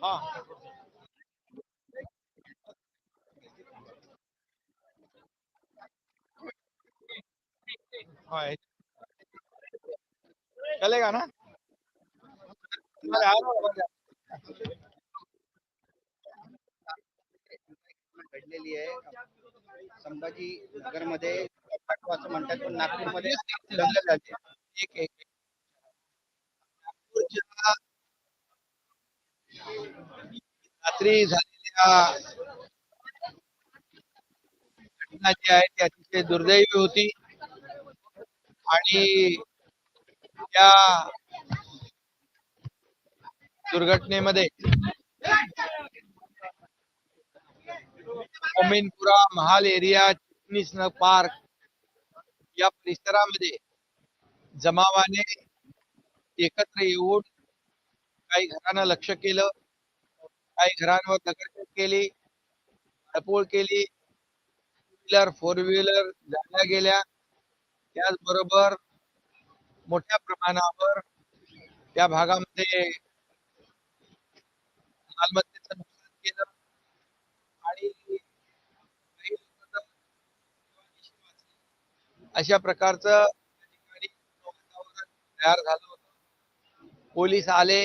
हा हाँ। चलेगा ना घडलेली आहे संभाजी नगर मध्ये असं म्हणतात पण नागपूरमध्ये दंगल झाली एक एक रात्री झालेल्या घटना जी आहे ती अतिशय दुर्दैवी होती. आणि त्या दुर्घटनेमध्ये मोमीनपुरा महाल एरिया चिटणीस पार्क या परिसरामध्ये जमावाने एकत्र येऊन काही घरांना लक्ष केलं. काही घरांवर दगडफेक केली डपोळ केली. टू व्हीलर फोर व्हीलर जाळल्या गेल्या. त्याचबरोबर मोठ्या प्रमाणावर त्या भागामध्ये मालमत्तेचं नुकसान केलं आणि अशा प्रकारचं तयार झालं होतं. पोलीस आले.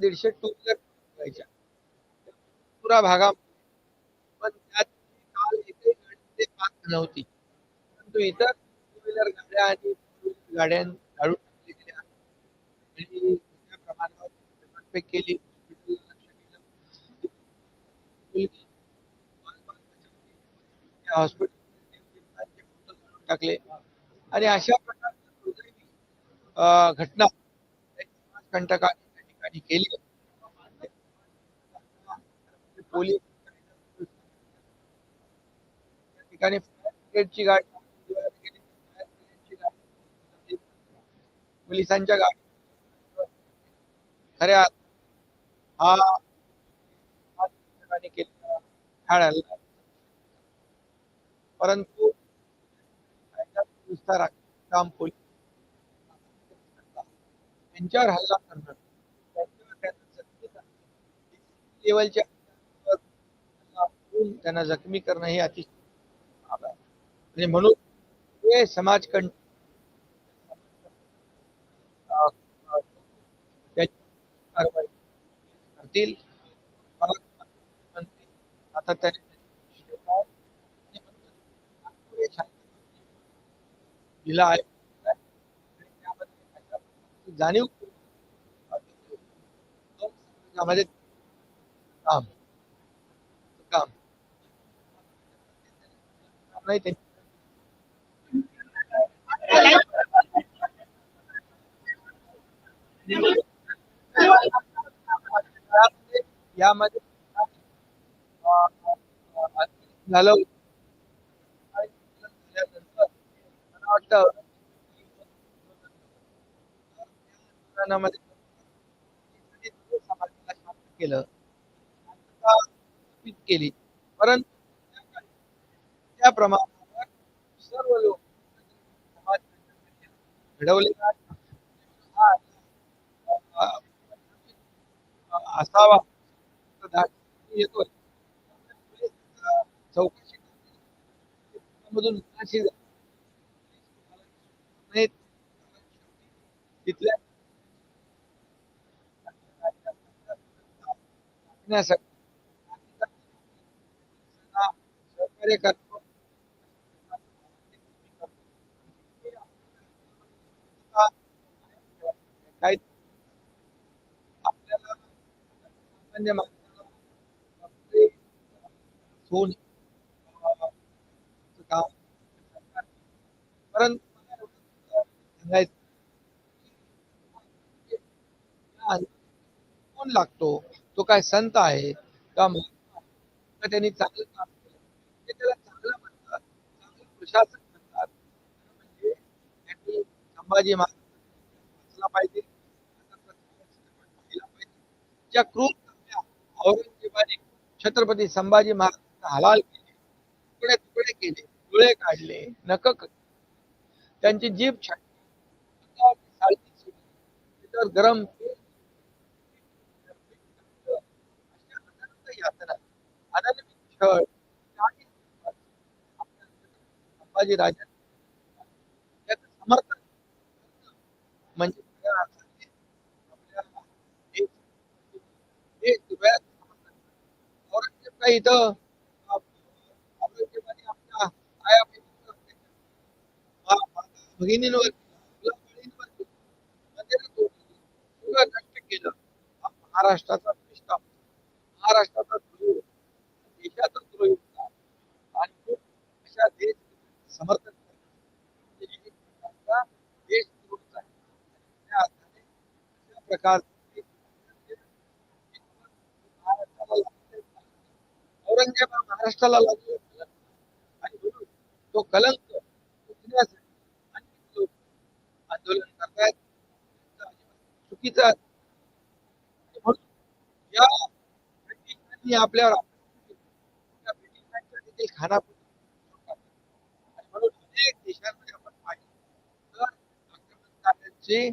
दीडशे टू व्हीलर पुरा भागा. पण त्यात काल एकही गाडी पाच नव्हती. परंतु इतर टू व्हीलर गाड्या आणि गाड्या काढून गेल्या. आणि मोठ्या प्रमाणावर केली. हॉस्पिटल टाकले. आणि अशा प्रकारच्या घटना. पोलीस ठिकाणी ब्रिगेडची गाडी। पोलिसांच्या गाडी। खऱ्या हा। परंतु काम पोलीस हल्ला करणं त्यांच्यावर त्यांना जखमी करणं करून त्यांना जखमी करणं हे अतिशय हे अं, अं, हे आहे आणि त्यामध्ये अशा प्रकारची जाणीव समाजामध्ये काम काम नाही ते यामध्ये अं, अं, झालं झाल्यानंतर मला वाटतं आंदोलनामध्ये समाजाला शांत केलं शांतता स्थापित केली. परंतु त्या प्रमाणावर सर्व लोक अं, असावा. चौकशी करतो आपल्याला तो काय संत आहे का? त्यांनी चांगलं काम ते संभाजी महाराज पाहिजे. हलाल तुकडे तुकडे केले, डोळे काढले, नक त्यांची जीभ छाटली. गरम यातना अनन्य छळ काही आपल्या संभाजी राजा त्याचं समर्थन म्हणजे खऱ्या अर्थाने आपल्या देश- देश समर्थन महाराष्ट्राचा निष्ठा महाराष्ट्राचा द्रोह देशाचा द्रोह होता. आणि तो अशा देश समर्थन करतो. म्हणजे एक प्रकारचा देशद्रोहच आहे. त्या अर्थाने अशा प्रकारचे महाराष्ट्राला लागलेले औरंगज़ेब हा महाराष्ट्राला लागलेला कलंक. आणि म्हणून तो कलंक पुसण्यासाठी अनेक लोक आंदोलन करतायत त्यांचं अजिबात चुकीचं आहे. आणि म्हणून या ब्रिटिशांनी आपल्यावर आक्रमण केलं. त्या ब्रिटिशांच्या देखील खानापूर आणि म्हणून अनेक देशांमध्ये आपण पाहिलं तर आक्रमणकार्यांचे आणि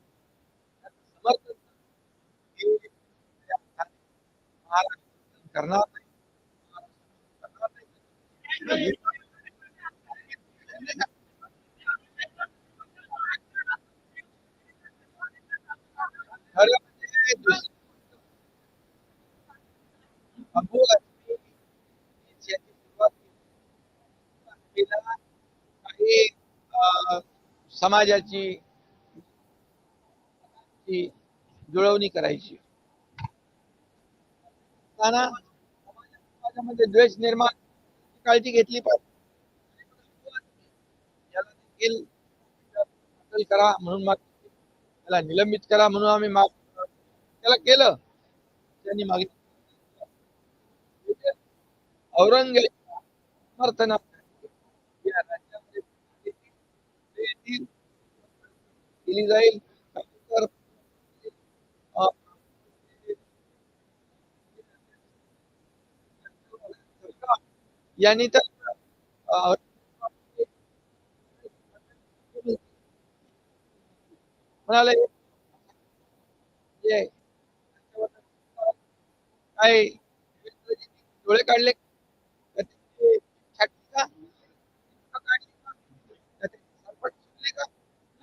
समाजाची जुळवणी करायची. समाजामध्ये द्वेष निर्माण काळजी घेतली पाहिजे. करा म्हणून माग त्याला निलंबित करा म्हणून आम्ही माग त्याला केलं. त्यांनी मागितलं औरंगजेब समर्थना तर अं, यांनी अं, म्हणाले काय डोळे काढले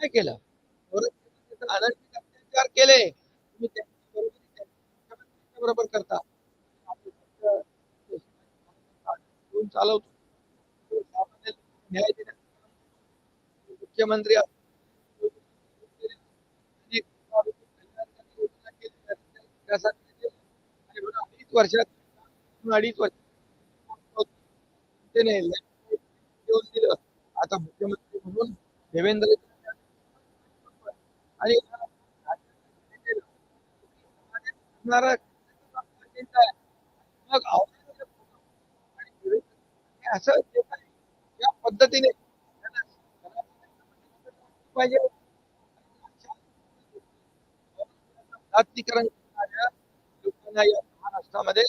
काय केलं? औरंगजेबाने केले. तुम्ही बरोबर करता. चालवतो. न्याय देण्याचा मुख्यमंत्री अडीच वर्षात अडीच वर्ष आता मुख्यमंत्री म्हणून देवेंद्र आणि मग असं या पद्धतीने पाहिजे. लोकांना या महाराष्ट्रामध्ये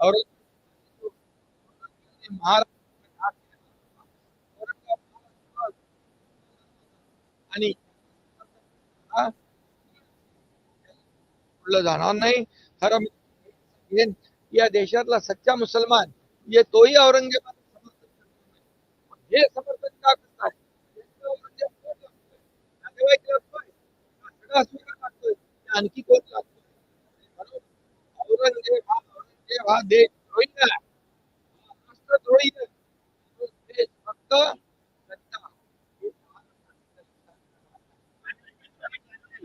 औरंगाबाद जाणार नाही खरं या देशातला सच्चा मुसलमान ये तोही करतो. पण हे समर्थन का करताय यांचं औरंगज़ेब कोण लागतोय? नातेवाईक लागतोय का सगळा स्वीकार लागतोय की आणखी कोण लागतोय औरंगज़ेब हा औरंगज़ेब हा देश द्रोही आहे राष्ट्रद्रोही आहे तो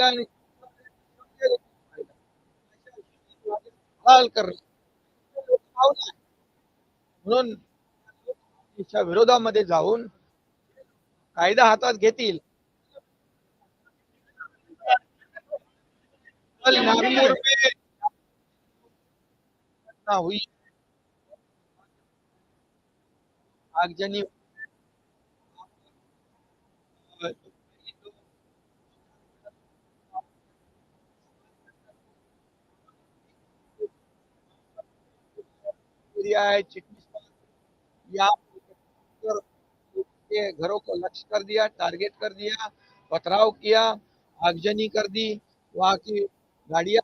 महिला म्हणून विरोधामध्ये जाऊन कायदा हातात घेतील. आगजनी एरिया है पर के घरों को लक्ष्य कर दिया टारगेट कर दिया, पथराव किया, आगजनी कर दी, वहाँ की गाड़ियाँ।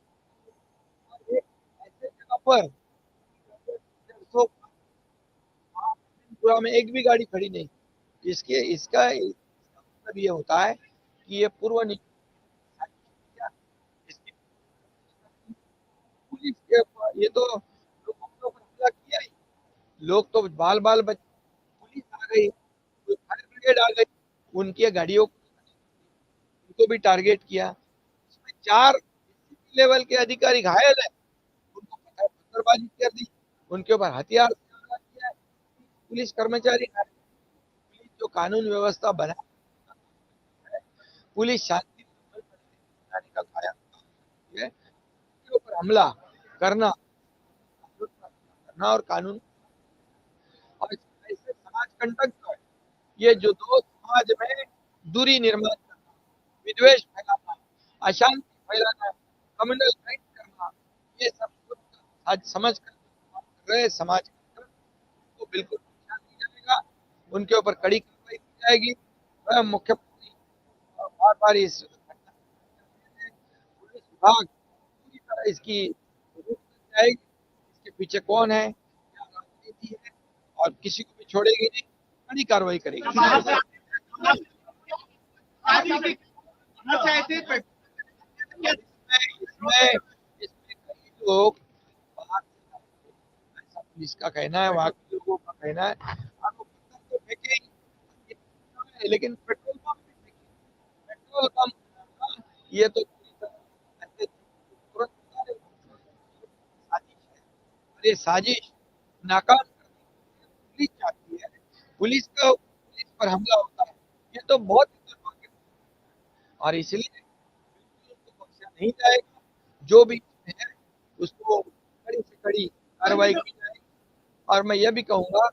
ऐसे जगह पर पूरा में एक भी गाड़ी खड़ी नहीं। इसके, इसका मतलब ये होता है कि ये पूर्व ये तो लोगों के ऊपर हमला किया ही लोग तो बाल बाल बच पुलिस आ गई फायर ब्रिगेड आ गई, उनकी गाड़ियों उनको भी टारगेट किया। इसमें चार लेवल के अधिकारी घायल है। उनको पत्थर- पत्थरबाजी कर दी। उनके ऊपर हथियार। पुलिस कर्मचारी पुलिस जो कानून व्यवस्था बना पुलिस शांति का हमला करना करना और कानून समाज कंटक जो है, ये जो दो समाज में दूरी निर्माण करना, विद्वेष फैलाना, अशांति फैलाना कम्युनल फाइट करना, ये सब कुछ आज समझ कर रहे समाज के तो बिल्कुल ध्यान दिया जाएगा। उनके ऊपर कड़ी कार्रवाई की जाएगी। वह मुख्यमंत्री बार बार इस पुलिस विभाग पूरी तरह इसकी जाएगी। इसके पीछे कौन है? क्या राजनीति है? और किसी को छोड़ेगी नहीं, कड़ी कार्रवाई करेगी। लोग कहना है, वहाँ के लोगों का कहना है। तो लेकिन पेट्रोल पंप पेट्रोल पंप ये तो रहे हो। साजिश नाकाम पुलिस चाहती है, पुलिस का, पुलिस पर हमला होता है, ये तो बहुत दुर्भाग्य और इसलिए बख्शा नहीं जाएगा। जो भी है, उसको कड़ी से कड़ी कार्रवाई की जाएगी। और मैं यह भी कहूँगा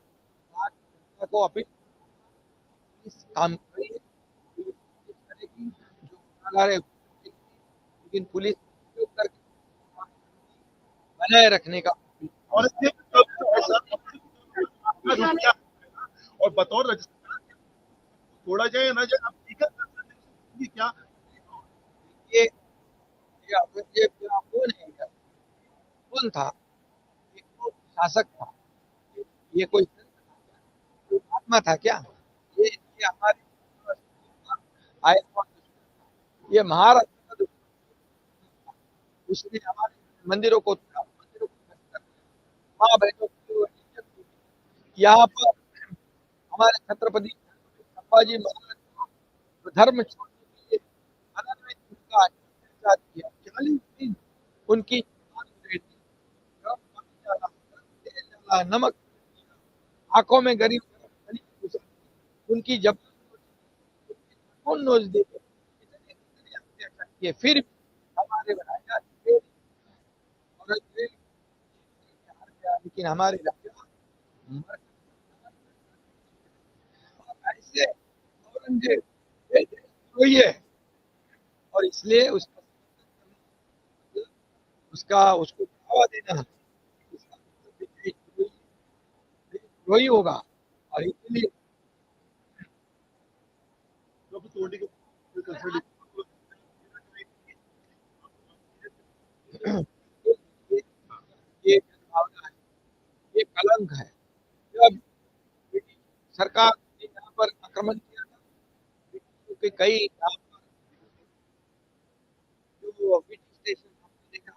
को अपील काम करेगी लेकिन पुलिस बनाए रखने का और और बतौर थोड़ा जाए ना जाए आप हैं क्या ये ये कौन है कौन था शासक था ये कोई संत था क्या? ये ये हमारे। ये था। उसने हमारे मंदिरों को मंदिरों को। माँ बहनों की। यहाँ पर हमारे छत्रपति संभाजी महाराज को धर्म छोड़ने के लिए उनका नमक आँखों में गरीब उनकी जब कौन नोच दे फिर हमारे हार गया, लेकिन हमारे और ऐसे औरंगज़ेब और इसलिए उसका उसका उसको बढ़ावा देना देशद्रोही होगा और इसलिए ये कलंक है। जब सरकार ने यहाँ पर आक्रमण किया था। ब्रिटिशों के कई यहाँ पर जो ब्रिटिश स्टेशन हमने देखा,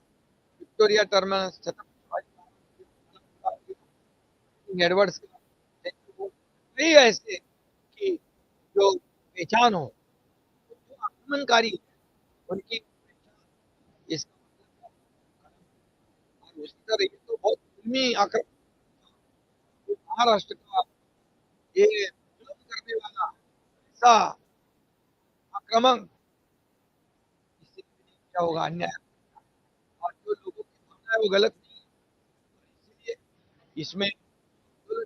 विक्टोरिया टर्मिनस, छत्रपति एडवर्ड्स कई ऐसे कि जो पहचान हो जो आक्रमणकारी उनकी मतलब तरह तो बहुत फिल्मी आक्रमण महाराष्ट्र का ये जुल्म करने वाला ऐसा आक्रमण, इससे क्या होगा अन्याय। और जो लोगों की भावना है वो गलत नहीं इसीलिए इसमें। तो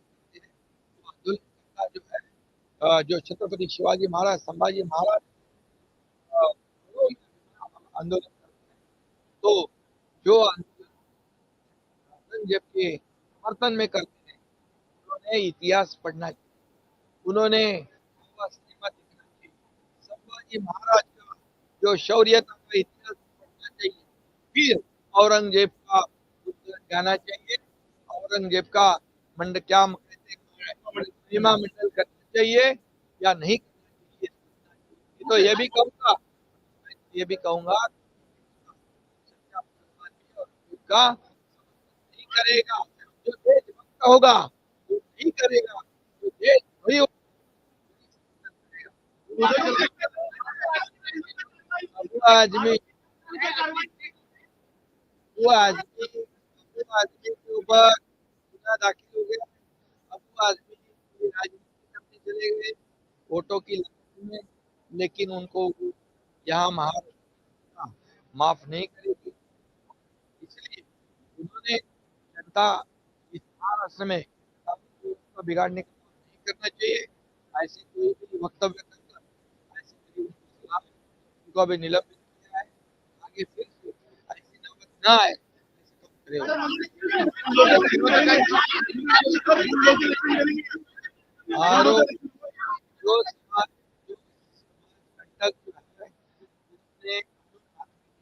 जो छत्रपति शिवाजी महाराज, संभाजी महाराज आंदोलन तो जो आंदोलन औरंगज़ेब के समर्थन में करते हैं, इतिहास पढ़ना चाहिए उन्होंने संभाजी महाराज का जो शौर्य था इतिहास पढ़ना चाहिए, फिर औरंगज़ेब का जाना चाहिए। औरंगज़ेब का मंड क्या कहते मंडल करना चाहिए या नहीं करना चाहिए? तो ये भी कहूँगा। ये भी कहूँगा का नहीं करेगा। जो होगा नहीं करेगा। जो देशद्रोही होगा अबू आजमी अबू आजमी अबू के ऊपर गुना दाखिल हो गया। अबू आजमी पूरी राजनीति करने चले गए। की में, लेकिन उनको यहाँ महाराष्ट्र माफ़ नहीं करेगी। इसलिए उन्होंने जनता इस महाराष्ट्र में कानून बिगाड़ने का नहीं करना चाहिए। ऐसे कोई भी वक्तव्य उनको अभी निलंबित किया है, आगे फिर ऐसी नौबत ना आए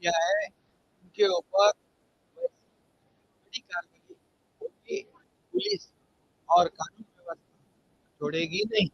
है उनके ऊपर बड़ी कार्रवाई पुलिस और कानून व्यवस्था छोड़ेगी नहीं